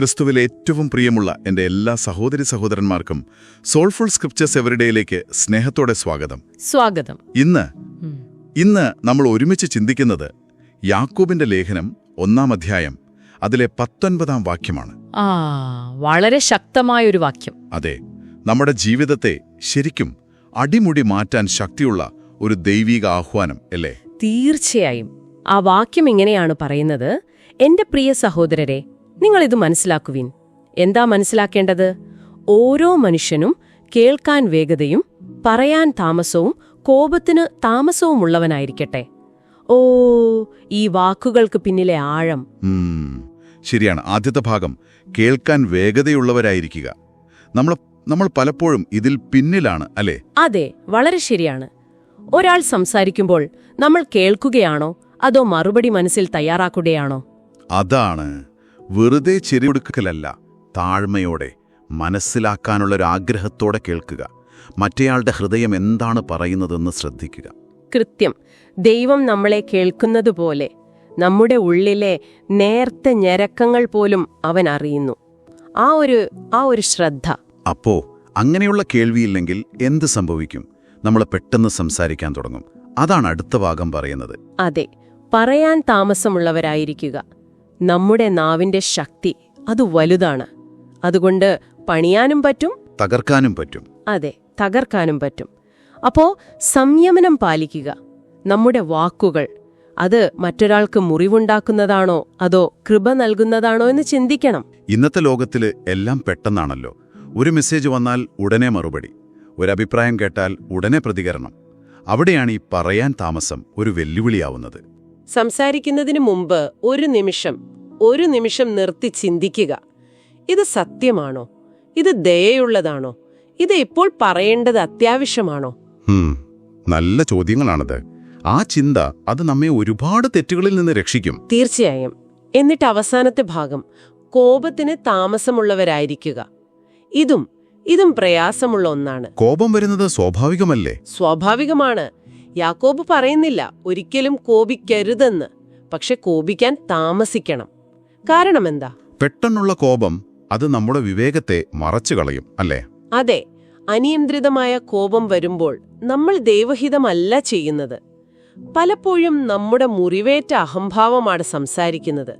ക്രിസ്തുവിൽ ഏറ്റവും പ്രിയമുള്ള എന്റെ എല്ലാ സഹോദരി സഹോദരന്മാർക്കും സോൾഫുൾ സ്ക്രിപ്റ്റേഴ്സ് എവരിഡേയിലേക്ക് സ്നേഹത്തോടെ സ്വാഗതം. സ്വാഗതം. ഇന്ന് ഇന്ന് നമ്മൾ ഒരുമിച്ച് ചിന്തിക്കുന്നത് യാക്കൂബിന്റെ ലേഖനം ഒന്നാം അധ്യായം അതിലെ പത്തൊൻപതാം വാക്യമാണ്. ആ വളരെ ശക്തമായൊരു വാക്യം. അതെ നമ്മുടെ ജീവിതത്തെ ശരിക്കും അടിമുടി മാറ്റാൻ ശക്തിയുള്ള ഒരു ദൈവിക ആഹ്വാനം അല്ലേ? തീർച്ചയായും. ആ വാക്യം ഇങ്ങനെയാണ് പറയുന്നത് എന്റെ പ്രിയ സഹോദരരെ നിങ്ങളിത് മനസ്സിലാക്കുവിൻ. എന്താ മനസ്സിലാക്കേണ്ടത്? ഓരോ മനുഷ്യനും കേൾക്കാൻ വേഗതയും പറയാൻ താമസവും കോപത്തിന് താമസവുമുള്ളവനായിരിക്കട്ടെ. ഓ ഈ വാക്കുകൾക്ക് പിന്നിലെ ആഴം. ശരിയാണ്. ആദ്യത്തെ ഭാഗം കേൾക്കാൻ വേഗതയുള്ളവരായിരിക്കുക. നമ്മൾ നമ്മൾ പലപ്പോഴും ഇതിൽ പിന്നിലാണ് അല്ലേ? അതെ വളരെ ശരിയാണ്. ഒരാൾ സംസാരിക്കുമ്പോൾ നമ്മൾ കേൾക്കുകയാണോ അതോ മറുപടി മനസ്സിൽ തയ്യാറാക്കുകയാണോ? അതാണ്. വെറുതെ ചെരിവെടുക്കലല്ല താഴ്മയോടെ മനസ്സിലാക്കാനുള്ളൊരാഗ്രഹത്തോടെ കേൾക്കുക. മറ്റേയാളുടെ ഹൃദയം എന്താണ് പറയുന്നതെന്ന് ശ്രദ്ധിക്കുക. കൃത്യം. ദൈവം നമ്മളെ കേൾക്കുന്നതുപോലെ നമ്മുടെ ഉള്ളിലെ നേർത്ത ഞരക്കങ്ങൾ പോലും അവൻ അറിയുന്നു. ആ ഒരു ആ ഒരു ശ്രദ്ധ. അപ്പോ അങ്ങനെയുള്ള കേൾവിയില്ലെങ്കിൽ എന്ത് സംഭവിക്കും? നമ്മൾ പെട്ടെന്ന് സംസാരിക്കാൻ തുടങ്ങും. അതാണ് അടുത്ത ഭാഗം പറയുന്നത്. അതെ. പറയാൻ താമസമുള്ളവരായിരിക്കുക. നമ്മുടെ നാവിന്റെ ശക്തി അത് വലുതാണ്. അതുകൊണ്ട് പണിയാനും പറ്റും. തകർക്കാനും പറ്റും. അതെ തകർക്കാനും പറ്റും. അപ്പോ സംയമനം പാലിക്കുക. നമ്മുടെ വാക്കുകൾ അത് മറ്റൊരാൾക്ക് മുറിവുണ്ടാക്കുന്നതാണോ അതോ കൃപ നൽകുന്നതാണോ എന്ന് ചിന്തിക്കണം. ഇന്നത്തെ ലോകത്തിൽ എല്ലാം പെട്ടെന്നാണല്ലോ. ഒരു മെസ്സേജ് വന്നാൽ ഉടനെ മറുപടി. ഒരു അഭിപ്രായം കേട്ടാൽ ഉടനെ പ്രതികരണം. അവിടെയാണ് ഈ പറയാൻ താമസം ഒരു വെല്ലുവിളിയാവുന്നത്. സംസാരിക്കുന്നതിന് മുമ്പ് ഒരു നിമിഷം ഒരു നിമിഷം നിർത്തി ചിന്തിക്കുക. ഇത് സത്യമാണോ? ഇത് ദയയുള്ളതാണോ? ഇത് ഇപ്പോൾ പറയേണ്ടത് അത്യാവശ്യമാണോ? നല്ല ചോദ്യങ്ങളാണത്. ആ ചിന്ത അത് നമ്മെ ഒരുപാട് തെറ്റുകളിൽ നിന്ന് രക്ഷിക്കും. തീർച്ചയായും. എന്നിട്ട് അവസാനത്തെ ഭാഗം കോപത്തിന് താമസമുള്ളവരായിരിക്കുക. ഇതും ഇതും പ്രയാസമുള്ള ഒന്നാണ്. കോപം വരുന്നത് സ്വാഭാവികമല്ലേ? സ്വാഭാവികമാണ്. യാക്കോബ് പറയുന്നില്ല ഒരിക്കലും കോപിക്കരുതെന്ന്. പക്ഷെ കോപിക്കാൻ താമസിക്കണം. കാരണം എന്താ? പെട്ടെന്നുള്ള കോപം അത് നമ്മുടെ വിവേകത്തെ മറച്ചു കളയും അല്ലേ? അതെ അനിയന്ത്രിതമായ കോപം വരുമ്പോൾ നമ്മൾ ദൈവഹിതമല്ല ചെയ്യുന്നത്. പലപ്പോഴും നമ്മുടെ മുറിവേറ്റ അഹംഭാവമാണ് സംസാരിക്കുന്നത്.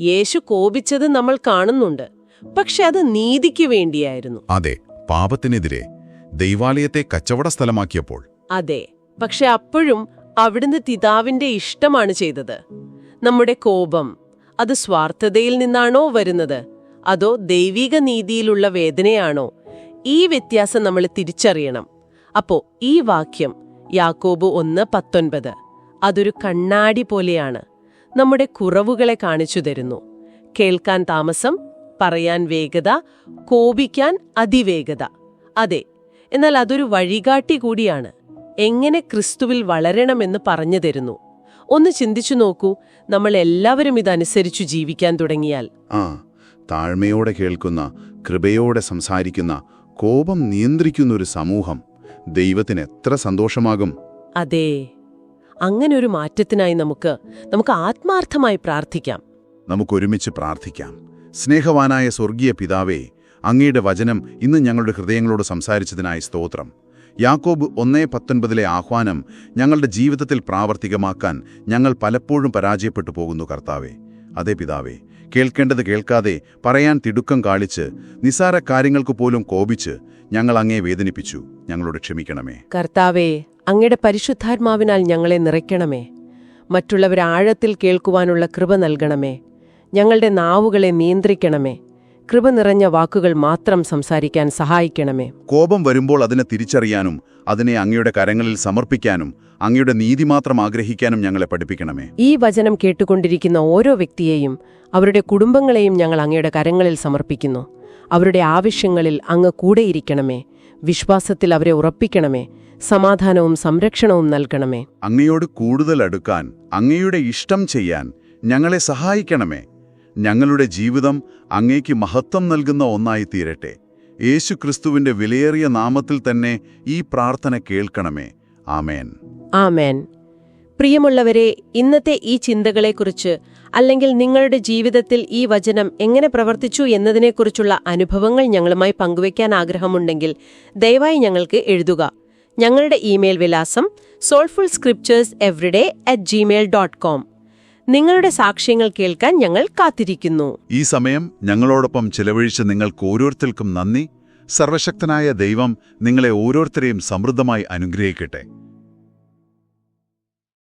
യേശു കോപിച്ചത് നമ്മൾ കാണുന്നുണ്ട് പക്ഷെ അത് നീതിക്ക് വേണ്ടിയായിരുന്നു. അതെ പാപത്തിനെതിരെ ദൈവാലയത്തെ കച്ചവട സ്ഥലമാക്കിയപ്പോൾ അതെ പക്ഷെ അപ്പോഴും അവിടുന്ന് പിതാവിന്റെ ഇഷ്ടമാണ് ചെയ്തത്. നമ്മുടെ കോപം അത് സ്വാർത്ഥതയിൽ നിന്നാണോ വരുന്നത്? അതോ ദൈവിക നീതിയിലുള്ള വേദനയാണോ? ഈ വ്യത്യാസം നമ്മൾ തിരിച്ചറിയണം. അപ്പോ ഈ വാക്യം യാക്കോബ് ഒന്ന് പത്തൊൻപത് അതൊരു കണ്ണാടി പോലെയാണ്. നമ്മുടെ കുറവുകളെ കാണിച്ചു തരുന്നു. കേൾക്കാൻ താമസം പറയാൻ വേഗത കോപിക്കാൻ അതിവേഗത. അതെ എന്നാൽ അതൊരു വഴികാട്ടി കൂടിയാണ്. എങ്ങനെ ക്രിസ്തുവിൽ വളരണമെന്ന് പറഞ്ഞു തരുന്നു. ഒന്ന് ചിന്തിച്ചു നോക്കൂ നമ്മൾ എല്ലാവരും ഇതനുസരിച്ചു ജീവിക്കാൻ തുടങ്ങിയാൽ. ആ താഴ്മയോടെ കേൾക്കുന്ന കൃപയോടെ സംസാരിക്കുന്ന കോപം നിയന്ത്രിക്കുന്ന ഒരു സമൂഹം ദൈവത്തിന് എത്ര സന്തോഷമാകും. അതെ അങ്ങനെ ഒരു മാറ്റത്തിനായി നമുക്ക് നമുക്ക് ആത്മാർത്ഥമായി പ്രാർത്ഥിക്കാം. നമുക്കൊരുമിച്ച് പ്രാർത്ഥിക്കാം. സ്നേഹവാനായ സ്വർഗീയ പിതാവേ അങ്ങയുടെ വചനം ഇന്ന് ഞങ്ങളുടെ ഹൃദയങ്ങളോട് സംസാരിച്ചതിനായി സ്തോത്രം. യാക്കോബ് ഒന്നേ പത്തൊൻപതിലെ ആഹ്വാനം ഞങ്ങളുടെ ജീവിതത്തിൽ പ്രാവർത്തികമാക്കാൻ ഞങ്ങൾ പലപ്പോഴും പരാജയപ്പെട്ടു പോകുന്നു കർത്താവേ. അതേ പിതാവേ കേൾക്കേണ്ടത് കേൾക്കാതെ പറയാൻ തിടുക്കം കാളിച്ച് നിസാര കാര്യങ്ങൾക്ക് പോലും കോപിച്ച് ഞങ്ങൾ അങ്ങേ വേദനിപ്പിച്ചു. ഞങ്ങളോട് ക്ഷമിക്കണമേ. കർത്താവേ അങ്ങയുടെ പരിശുദ്ധാത്മാവിനാൽ ഞങ്ങളെ നിറയ്ക്കണമേ. മറ്റുള്ളവരെ ആഴത്തിൽ കേൾക്കുവാനുള്ള കൃപ നൽകണമേ. ഞങ്ങളുടെ നാവുകളെ നിയന്ത്രിക്കണമേ. കൃപ നിറഞ്ഞ വാക്കുകൾ മാത്രം സംസാരിക്കാൻ സഹായിക്കണമേ. കോപം വരുമ്പോൾ അതിനെ തിരിച്ചറിയാനും അതിനെ അങ്ങയുടെ കരങ്ങളിൽ സമർപ്പിക്കാനും അങ്ങയുടെ നീതി മാത്രം ആഗ്രഹിക്കാനും ഞങ്ങളെ പഠിപ്പിക്കണമേ. ഈ വചനം കേട്ടുകൊണ്ടിരിക്കുന്ന ഓരോ വ്യക്തിയെയും അവരുടെ കുടുംബങ്ങളെയും ഞങ്ങൾ അങ്ങയുടെ കരങ്ങളിൽ സമർപ്പിക്കുന്നു. അവരുടെ ആവശ്യങ്ങളിൽ അങ്ങ് കൂടെയിരിക്കണമേ. വിശ്വാസത്തിൽ അവരെ ഉറപ്പിക്കണമേ. സമാധാനവും സംരക്ഷണവും നൽകണമേ. അങ്ങയോട് കൂടുതൽ അടുക്കാൻ അങ്ങയുടെ ഇഷ്ടം ചെയ്യാൻ ഞങ്ങളെ സഹായിക്കണമേ. ഞങ്ങളുടെ ജീവിതം അങ്ങേക്ക് മഹത്വം നൽകുന്ന ഒന്നായി തീരട്ടെ യേശു ക്രിസ്തുവിന്റെ വിലയേറിയ നാമത്തിൽ തന്നെ ഈ പ്രാർത്ഥന കേൾക്കണമേ. ആമേൻ. ആമേൻ. പ്രിയമുള്ളവരെ ഇന്നത്തെ ഈ ചിന്തകളെക്കുറിച്ച് അല്ലെങ്കിൽ നിങ്ങളുടെ ജീവിതത്തിൽ ഈ വചനം എങ്ങനെ പ്രവർത്തിച്ചു എന്നതിനെക്കുറിച്ചുള്ള അനുഭവങ്ങൾ ഞങ്ങളുമായി പങ്കുവയ്ക്കാൻ ആഗ്രഹമുണ്ടെങ്കിൽ ദയവായി ഞങ്ങൾക്ക് എഴുതുക. ഞങ്ങളുടെ ഇമെയിൽ വിലാസം soulful scriptures everyday at Gmail dot com നിങ്ങളുടെ സാക്ഷ്യങ്ങൾ കേൾക്കാൻ ഞങ്ങൾ കാത്തിരിക്കുന്നു. ഈ സമയം ഞങ്ങളോടൊപ്പം ചിലവഴിച്ച നിങ്ങൾക്ക് ഓരോരുത്തർക്കും നന്ദി. സർവശക്തനായ ദൈവം നിങ്ങളെ ഓരോരുത്തരെയും സമൃദ്ധമായി അനുഗ്രഹിക്കട്ടെ.